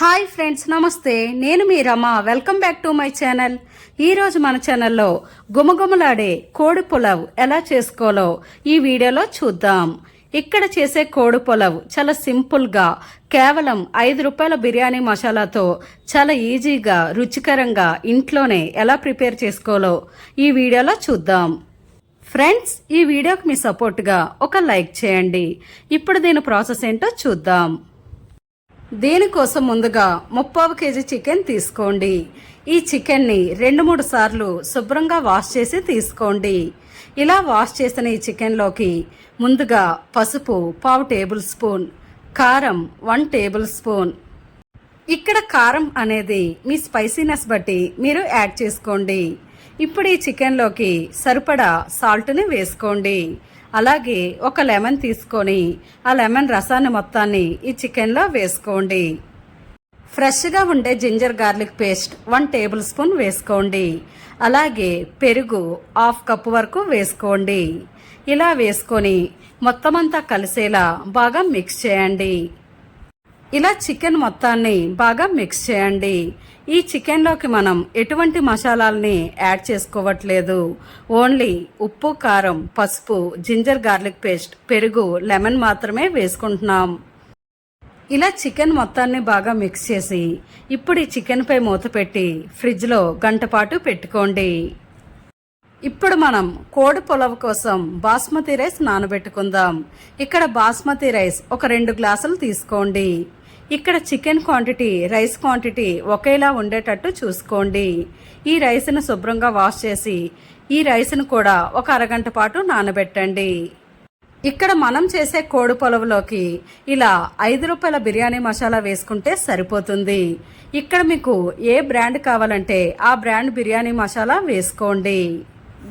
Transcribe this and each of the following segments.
Hi friends నమస్తే. నేను మీ Rama. Welcome back to my channel. ఈరోజు మన ఛానల్లో గుమగుమలాడే కోడి పులావ్ ఎలా చేసుకోవాలో ఈ వీడియోలో చూద్దాం. ఇక్కడ చేసే కోడి పులావ్ చాలా సింపుల్గా కేవలం ఐదు రూపాయల బిర్యానీ మసాలాతో చాలా ఈజీగా రుచికరంగా ఇంట్లోనే ఎలా ప్రిపేర్ చేసుకోవాలో ఈ వీడియోలో చూద్దాం. ఫ్రెండ్స్ ఈ వీడియోకి మీ సపోర్ట్గా ఒక లైక్ చేయండి. ఇప్పుడు దీని ప్రాసెస్ ఏంటో చూద్దాం. దీనికోసం ముందుగా ముప్పావు కేజీ చికెన్ తీసుకోండి. ఈ చికెన్ని రెండు మూడు సార్లు శుభ్రంగా వాష్ చేసి తీసుకోండి. ఇలా వాష్ చేసిన ఈ చికెన్లోకి ముందుగా పసుపు పావు టేబుల్ స్పూన్ కారం వన్ టేబుల్ స్పూన్. ఇక్కడ కారం అనేది మీ స్పైసీనెస్ బట్టి మీరు యాడ్ చేసుకోండి. ఇప్పుడు ఈ చికెన్లోకి సరిపడా సాల్ట్ని వేసుకోండి. అలాగే ఒక లెమన్ తీసుకొని ఆ లెమన్ రసాన్ని మొత్తాన్ని ఈ చికెన్లో వేసుకోండి. ఫ్రెష్గా ఉండే ginger garlic paste one tablespoon వేసుకోండి. అలాగే పెరుగు హాఫ్ కప్ వరకు వేసుకోండి. ఇలా వేసుకొని మొత్తం అంతా కలిసేలా బాగా మిక్స్ చేయండి. ఇలా చికెన్ మొత్తాన్ని బాగా మిక్స్ చేయండి. ఈ చికెన్లోకి మనం ఎటువంటి మసాలాలని యాడ్ చేసుకోవట్లేదు. ఓన్లీ ఉప్పు కారం పసుపు జింజర్ గార్లిక్ పేస్ట్ పెరుగు లెమన్ మాత్రమే వేసుకుంటున్నాం. ఇలా చికెన్ మొత్తాన్ని బాగా మిక్స్ చేసి ఇప్పుడు ఈ చికెన్పై మూత పెట్టి ఫ్రిడ్జ్లో గంట పాటు పెట్టుకోండి. ఇప్పుడు మనం కోడి పులవ కోసం బాస్మతి రైస్ నానబెట్టుకుందాం. ఇక్కడ బాస్మతి రైస్ ఒక రెండు గ్లాసులు తీసుకోండి. ఇక్కడ చికెన్ క్వాంటిటీ రైస్ క్వాంటిటీ ఒకేలా ఉండేటట్టు చూసుకోండి. ఈ రైస్ను శుభ్రంగా వాష్ చేసి ఈ రైస్ను కూడా ఒక అరగంట పాటు నానబెట్టండి. ఇక్కడ మనం చేసే కోడి పొలవులోకి ఇలా ఐదు రూపాయల బిర్యానీ మసాలా వేసుకుంటే సరిపోతుంది. ఇక్కడ మీకు ఏ బ్రాండ్ కావాలంటే ఆ బ్రాండ్ బిర్యానీ మసాలా వేసుకోండి.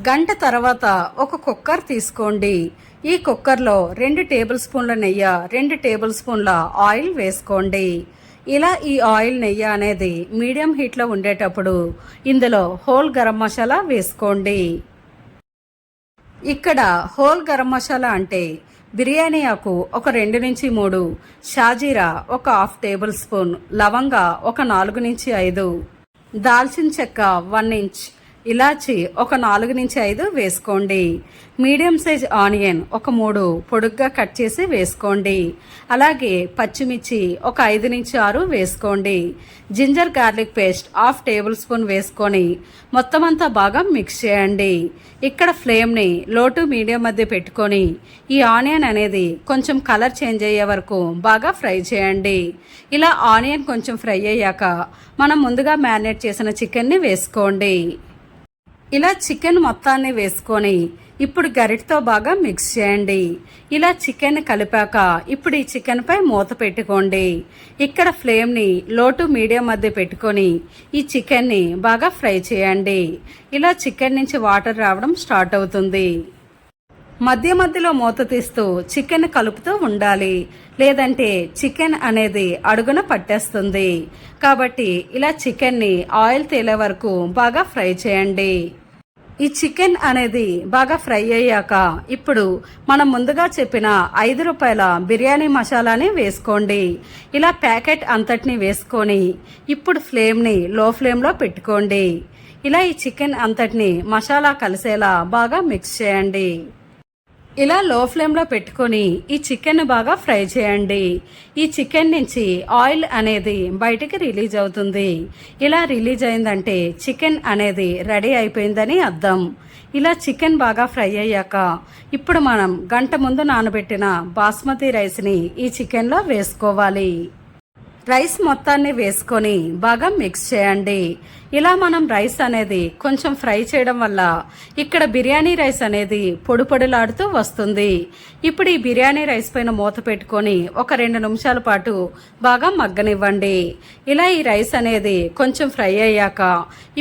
గంట తర్వాత ఒక కుక్కర్ తీసుకోండి. ఈ కుక్కర్లో రెండు టేబుల్ స్పూన్ల నెయ్యి రెండు టేబుల్ స్పూన్ల ఆయిల్ వేసుకోండి. ఇలా ఈ ఆయిల్ నెయ్యి అనేది మీడియం హీట్లో ఉండేటప్పుడు ఇందులో హోల్ గరం మసాలా వేసుకోండి. ఇక్కడ హోల్ గరం మసాలా అంటే బిర్యానీ ఆకు ఒక రెండు నుంచి మూడు షాజీరా ఒక హాఫ్ టేబుల్ స్పూన్ లవంగా ఒక నాలుగు నుంచి ఐదు దాల్చిన చెక్క వన్ ఇంచ్ ఇలాచి ఒక నాలుగు నుంచి ఐదు వేసుకోండి. మీడియం సైజ్ ఆనియన్ ఒక మూడు పొడుగ్గా కట్ చేసి వేసుకోండి. అలాగే పచ్చిమిర్చి ఒక ఐదు నుంచి ఆరు వేసుకోండి. Ginger garlic paste half tablespoon వేసుకొని మొత్తం అంతా బాగా మిక్స్ చేయండి. ఇక్కడ ఫ్లేమ్ని లో టు మీడియం మధ్య పెట్టుకొని ఈ ఆనియన్ అనేది కొంచెం కలర్ చేంజ్ అయ్యే వరకు బాగా ఫ్రై చేయండి. ఇలా ఆనియన్ కొంచెం ఫ్రై అయ్యాక మనం ముందుగా మ్యారినేట్ చేసిన చికెన్ని వేసుకోండి. ఇలా చికెన్ మొత్తాన్ని వేసుకొని ఇప్పుడు గరిటతో బాగా మిక్స్ చేయండి. ఇలా చికెన్ కలిపాక ఇప్పుడు ఈ చికెన్పై మూత పెట్టుకోండి. ఇక్కడ ఫ్లేమ్ని లో టు మీడియం మధ్య పెట్టుకొని ఈ చికెన్ని బాగా ఫ్రై చేయండి. ఇలా చికెన్ నుంచి వాటర్ రావడం స్టార్ట్ అవుతుంది. మధ్య మధ్యలో మూత తీస్తూ చికెన్ కలుపుతూ ఉండాలి. లేదంటే చికెన్ అనేది అడుగున పట్టేస్తుంది. కాబట్టి ఇలా చికెన్ని ఆయిల్ తేలే వరకు బాగా ఫ్రై చేయండి. ఈ చికెన్ అనేది బాగా ఫ్రై అయ్యాక ఇప్పుడు మనం ముందుగా చెప్పిన ఐదు రూపాయల బిర్యానీ మసాలాని వేసుకోండి. ఇలా ప్యాకెట్ అంతటిని వేసుకొని ఇప్పుడు ఫ్లేమ్ని లో ఫ్లేమ్లో పెట్టుకోండి. ఇలా ఈ చికెన్ అంతటిని మసాలా కలిసేలా బాగా మిక్స్ చేయండి. ఇలా లో ఫ్లేమ్లో పెట్టుకొని ఈ చికెన్ బాగా ఫ్రై చేయండి. ఈ చికెన్ నుంచి ఆయిల్ అనేది బయటికి రిలీజ్ అవుతుంది. ఇలా రిలీజ్ అయిందంటే చికెన్ అనేది రెడీ అయిపోయిందని అర్థం. ఇలా చికెన్ బాగా ఫ్రై అయ్యాక ఇప్పుడు మనం గంట ముందు నానబెట్టిన బాస్మతి రైస్ని ఈ చికెన్లో వేసుకోవాలి. రైస్ మొత్తాన్ని వేసుకొని బాగా మిక్స్ చేయండి. ఇలా మనం రైస్ అనేది కొంచెం ఫ్రై చేయడం వల్ల ఇక్కడ బిర్యానీ రైస్ అనేది పొడి పొడిలాడుతూ వస్తుంది. ఇప్పుడు ఈ బిర్యానీ రైస్ పైన మూత పెట్టుకొని ఒక రెండు నిమిషాల పాటు బాగా మగ్గనివ్వండి. ఇలా ఈ రైస్ అనేది కొంచెం ఫ్రై అయ్యాక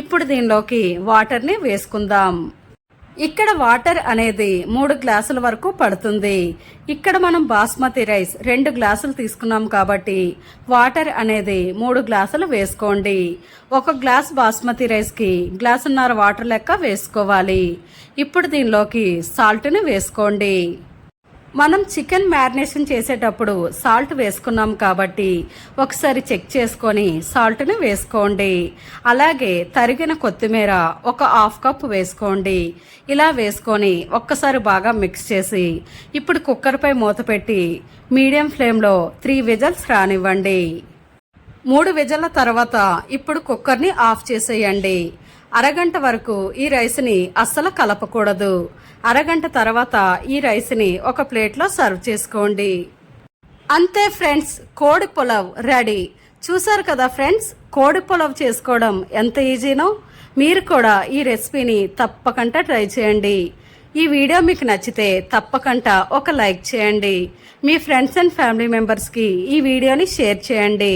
ఇప్పుడు దీనిలోకి వాటర్ని వేసుకుందాం. ఇక్కడ వాటర్ అనేది మూడు గ్లాసుల వరకు పడుతుంది. ఇక్కడ మనం బాస్మతి రైస్ రెండు గ్లాసులు తీసుకున్నాం కాబట్టి వాటర్ అనేది మూడు గ్లాసులు వేసుకోండి. ఒక గ్లాస్ బాస్మతి రైస్కి గ్లాసున్నర వాటర్ లెక్క వేసుకోవాలి. ఇప్పుడు దీనిలోకి సాల్ట్ని వేసుకోండి. మనం చికెన్ మ్యారినేషన్ చేసేటప్పుడు సాల్ట్ వేసుకున్నాం కాబట్టి ఒకసారి చెక్ చేసుకొని సాల్ట్ని వేసుకోండి. అలాగే తరిగిన కొత్తిమీర ఒక హాఫ్ కప్ వేసుకోండి. ఇలా వేసుకొని ఒక్కసారి బాగా మిక్స్ చేసి ఇప్పుడు కుక్కర్పై మూత పెట్టి మీడియం ఫ్లేమ్లో త్రీ విజల్స్ రానివ్వండి. మూడు విజల తర్వాత ఇప్పుడు కుక్కర్ని ఆఫ్ చేసేయండి. అరగంట వరకు ఈ రైస్ని అస్సలు కలపకూడదు. అరగంట తర్వాత ఈ రైస్ని ఒక ప్లేట్లో సర్వ్ చేసుకోండి. అంతే ఫ్రెండ్స్ కోడి పులావ్ రెడీ. చూసారు కదా ఫ్రెండ్స్ కోడి పులావ్ చేసుకోవడం ఎంత ఈజీనో? మీరు కూడా ఈ రెసిపీని తప్పకుండా ట్రై చేయండి. ఈ వీడియో మీకు నచ్చితే తప్పకుండా ఒక లైక్ చేయండి. మీ ఫ్రెండ్స్ అండ్ ఫ్యామిలీ మెంబర్స్కి ఈ వీడియోని షేర్ చేయండి.